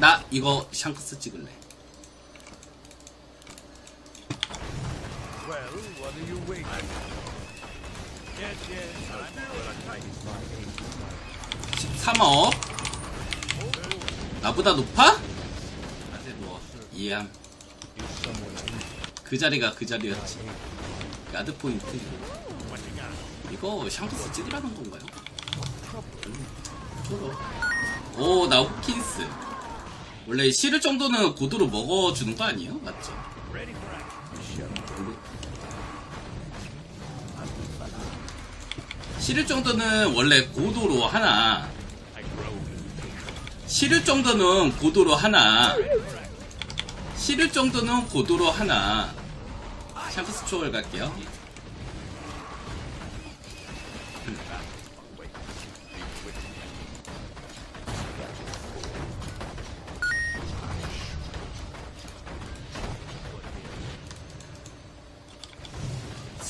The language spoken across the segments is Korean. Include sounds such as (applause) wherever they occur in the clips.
나 이거 샹크스 찍을래. Well, what are you waiting for? Yes, yes, I'm what I 13억. 나보다 높아? 아세 뭐 이해함. 그 자리가 그 자리였지. 야드 포인트. 이거 샹크스 찍으라는 건가요? 오, 나 호킨스. 원래 싫을 정도는 고도로 먹어주는 거 아니에요? 맞죠? 싫을 정도는 원래 고도로 하나. 싫을 정도는 고도로 하나. 싫을 정도는 고도로 하나. 샹크스 초월 갈게요.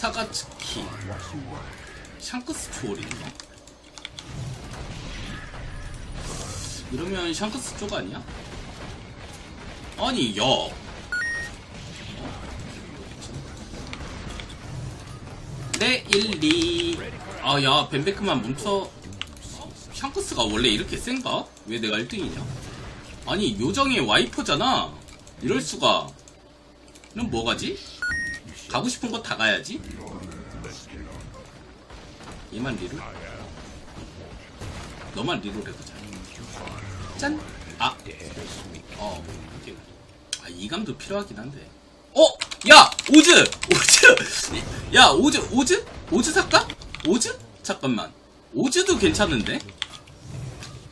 사가츠키 샹크스 초월인가? 이러면 샹크스 쪽 아니야? 아니 야 네, 1, 2. 아, 야, 벤베크만 뭉쳐. 샹크스가 원래 이렇게 센가? 왜 내가 1등이냐? 아니, 요정의 와이퍼잖아. 이럴 수가. 그럼 뭐 가지? 가고 싶은 거다 가야지? 얘만 리롤? 너만 리롤 해보자. 짠! 아! 어, 이게. 아, 이감도 필요하긴 한데. 어! 야! 오즈! 오즈! (laughs) 야, 오즈, 오즈? 오즈 살까? 오즈? 잠깐만. 오즈도 괜찮은데?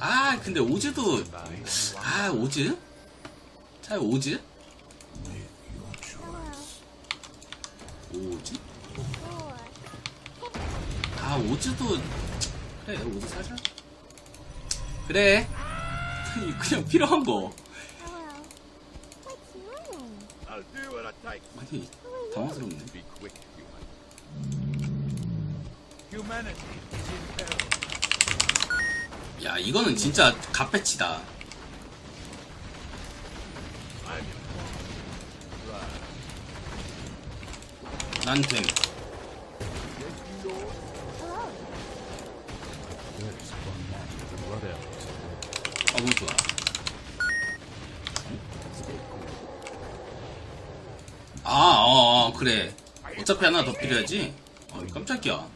아, 근데 오즈도. 아, 오즈? 자, 오즈? 오즈? 아, 오즈도. 그래, 오즈 사자. 그래. 그냥 필요한 거. 아니, 당황스럽네. 야, 이거는 진짜 갓배치다. 난 됨. 너무 좋아. 아, 어, 어, 그래. 어차피 하나 더 필요하지? 어, 깜짝이야.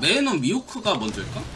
메이는 미호크가 먼저일까?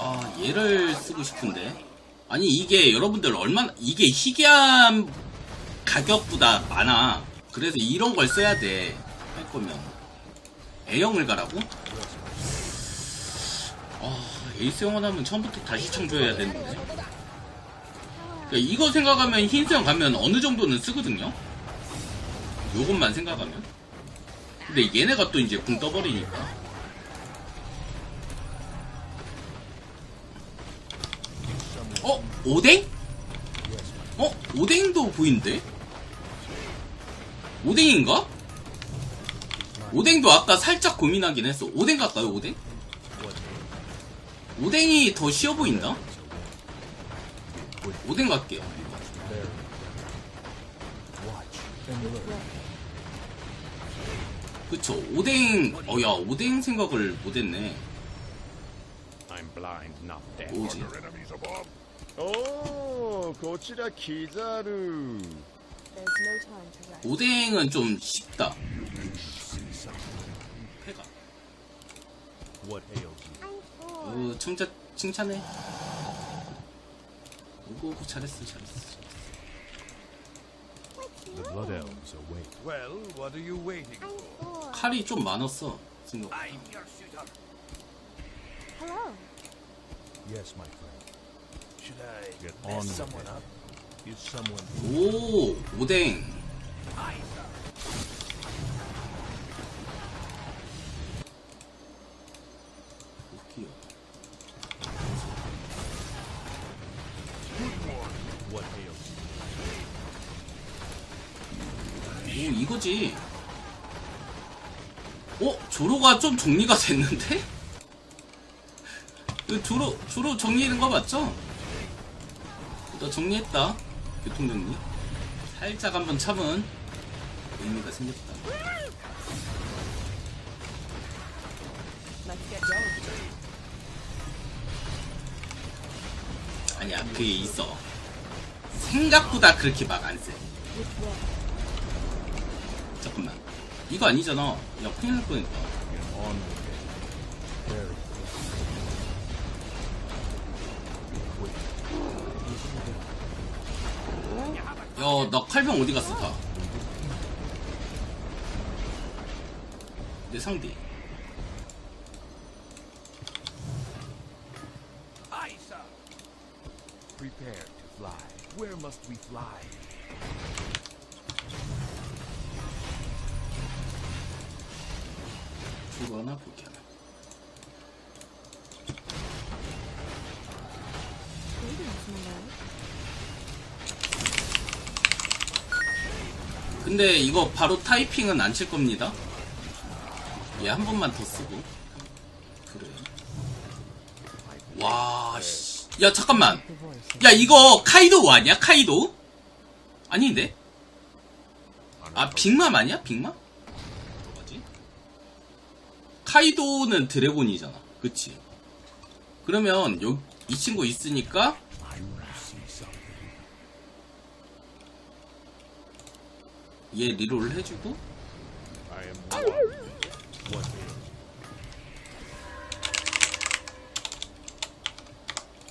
아, 얘를 쓰고 싶은데. 아니, 이게 여러분들 얼마나, 이게 희귀한 가격보다 많아. 그래서 이런 걸 써야 돼. 할 거면. A형을 가라고? 아, 에이스 영원 하면 처음부터 다시 창조해야 되는데. 그러니까 이거 생각하면 흰수영 가면 어느 정도는 쓰거든요? 요것만 생각하면. 근데 얘네가 또 이제 궁 떠버리니까. 오뎅? 어? 오뎅도 보이는데? 오뎅인가? 오뎅도 아까 살짝 고민하긴 했어. 오뎅 갈까요, 오뎅? 오뎅이 더 쉬워 보인다? 오뎅 갈게요. 그쵸, 오뎅, 어, 야, 오뎅 생각을 못했네. 뭐지? 오, 고치라 기자루. 오뎅은 좀 쉽다. 패가. 어, 칭찬, 칭찬해. 오고 오고 잘했어, 잘했어. The blood elves await. Well, what are you waiting for? 칼이 좀 많았어, 생각보다. I'm your shooter. Hello. Yes, my friend. 오 오뎅. 오 이거지. 어 조로가 좀 정리가 됐는데? 조로 조로 정리된 거 맞죠? 너 정리했다. 교통 정리. 살짝 한번 참은 의미가 생겼다. 아니야 그게 있어. 생각보다 그렇게 막 안 세. 잠깐만. 이거 아니잖아. 야 큰일 날 뻔했다. 야, 나 칼병 어디 갔어, 다? 내 상대. Aye, sir. Prepare to fly. Where must we fly? 주로 하나, 볼게 하나. 근데 이거 바로 타이핑은 안 칠 겁니다. 얘 한 번만 더 쓰고. 그래. 와, 씨. 야, 잠깐만. 야, 이거 카이도 아니야? 카이도? 아닌데? 아, 빅맘 아니야? 빅맘? 뭐지? 카이도는 드래곤이잖아. 그치? 그러면 요, 이 친구 있으니까 얘 리롤 해주고?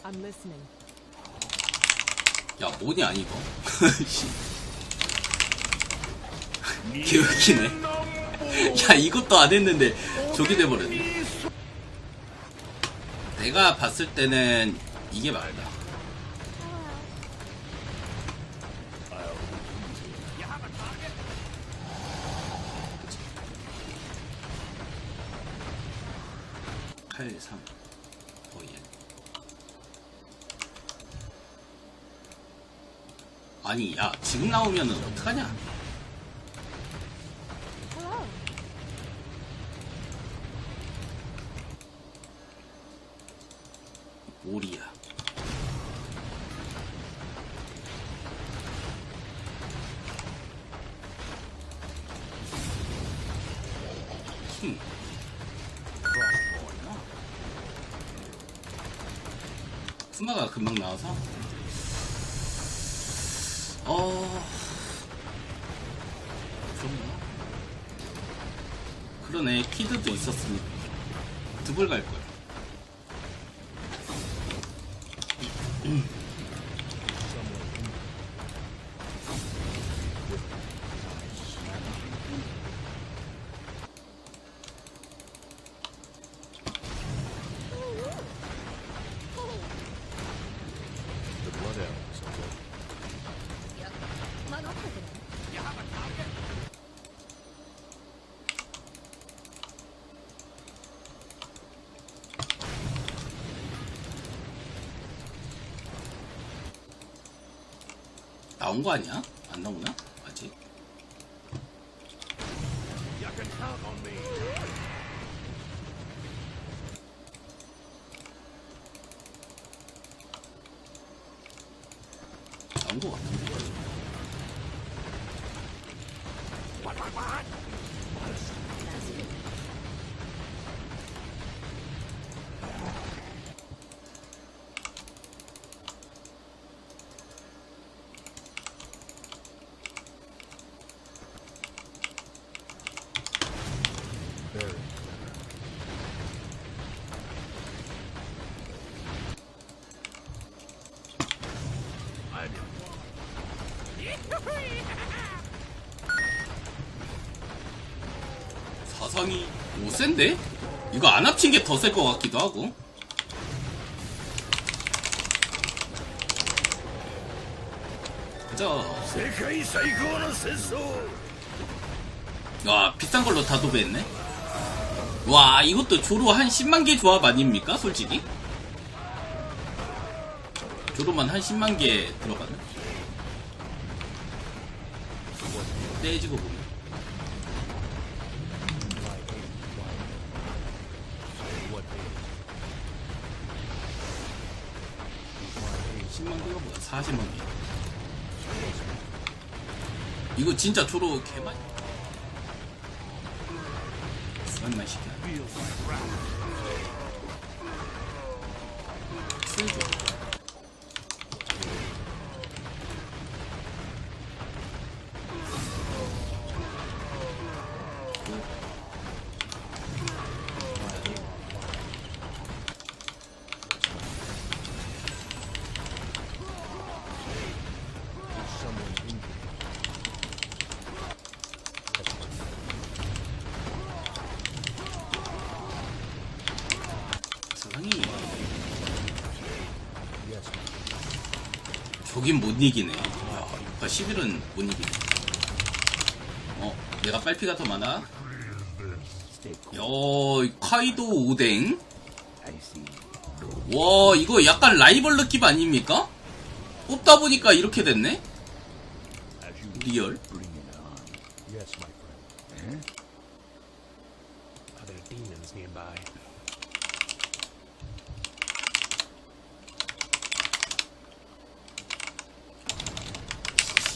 I'm listening. 야 뭐냐 이거? (laughs) 개웃기네. 야 이것도 안 했는데 저기 돼버렸네. 내가 봤을 때는 이게 맞다 칼 3. 어, 얘. 아니, 야, 지금 나오면은 어떡하냐? 오리야. 스마가 금방 나와서. 어. 그런가? 그러네, 키드도 있었으니까. 두벌 갈 거야. 나온 거 아니야? 안 나오나? 아직? 나온 거 같은데. Very I'm your 구상이 오 센데? 이거 안 합친 게 더 셀 것 같기도 하고 가자 와 비싼 걸로 다 도배했네 와 이것도 조로 한 10만 개 조합 아닙니까 솔직히? 조로만 한 10만 개 들어가네. 떼지고 보면 40만 개 이거 진짜 조로 개많이 얼마 시켜 쓰죠 저긴 못 이기네. 야, 6파 11은 못 이기네. 어 내가 빨피가 더 많아? 야 카이도 오뎅? 와 이거 약간 라이벌 느낌 아닙니까? 뽑다 보니까 이렇게 됐네? 리얼 Yes, my friend. Are there demons nearby?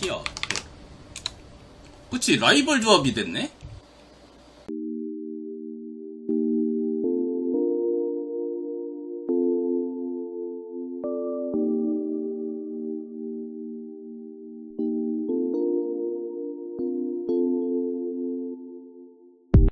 시야 그치 라이벌 조합이 됐네